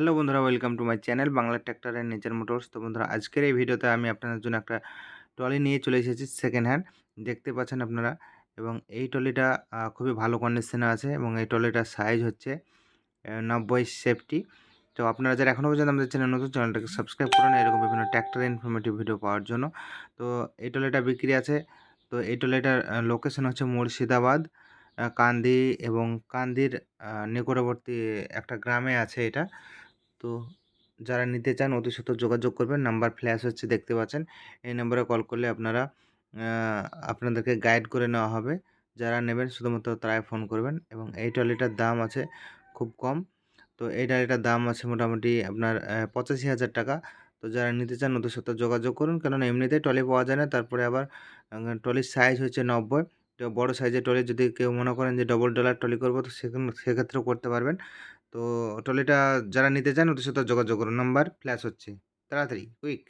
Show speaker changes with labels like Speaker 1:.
Speaker 1: Hello বন্ধুরা, welcome to my channel Bangla tractor and nature motors. তো বন্ধুরা, আজকের এই ভিডিওতে আমি আপনাদের জন্য একটা ট্রলি নিয়ে চলে এসেছি সেকেন্ড হ্যান্ড দেখতে পাচ্ছেন আপনারা। এবং এই ট্রলিটা খুবই ভালো কন্ডিশনে আছে এবং এই ট্রলিটার সাইজ হচ্ছে নব্বই সেফটি তো আপনারা যারা এখনও পর্যন্ত আমাদের চ্যানেল নতুন চ্যানেলটাকে সাবস্ক্রাইব করুন এরকম বিভিন্ন ট্র্যাক্টর ইনফরমেটিভ ভিডিও পাওয়ার জন্য। তো এই ট্রলিটা বিক্রি আছে, তো এই ট্রলিটার লোকেশন হচ্ছে মুর্শিদাবাদ কান্দি এবং কান্দির নিকটবর্তী একটা গ্রামে আছে এটা। তো যারা নিতে চান অতি সত্ত্বর যোগাযোগ করবেন। নাম্বার ফ্ল্যাশ হচ্ছে দেখতে পাচ্ছেন। এই নাম্বারে কল করলে আপনারা আপনাদেরকে গাইড করে নেওয়া হবে। যারা নেবেন শুধুমাত্র তারাই ফোন করবেন এবং এই ট্রলিটার দাম আছে খুব কম। তো এই ট্রলিটার দাম আছে মোটামুটি আপনার পঁচাশি হাজার টাকা। তো যারা নিতে চান অতি সত্ত্বর যোগাযোগ করুন। কেননা এমনিতেই ট্রলি পাওয়া যায় না। তারপরে আবার ট্রলির সাইজ হচ্ছে নব্বই। বড় সাইজের ট্রলি যদি কেউ মনে করেন যে ডবল ডলার ট্রলি করব, তো সেক্ষেত্রেও করতে পারবেন। তো ট্রলিটা যারা নিতে চান ওদের সাথে যোগাযোগ করুন নাম্বার ফ্ল্যাশ হচ্ছে। তাড়াতাড়ি কুইক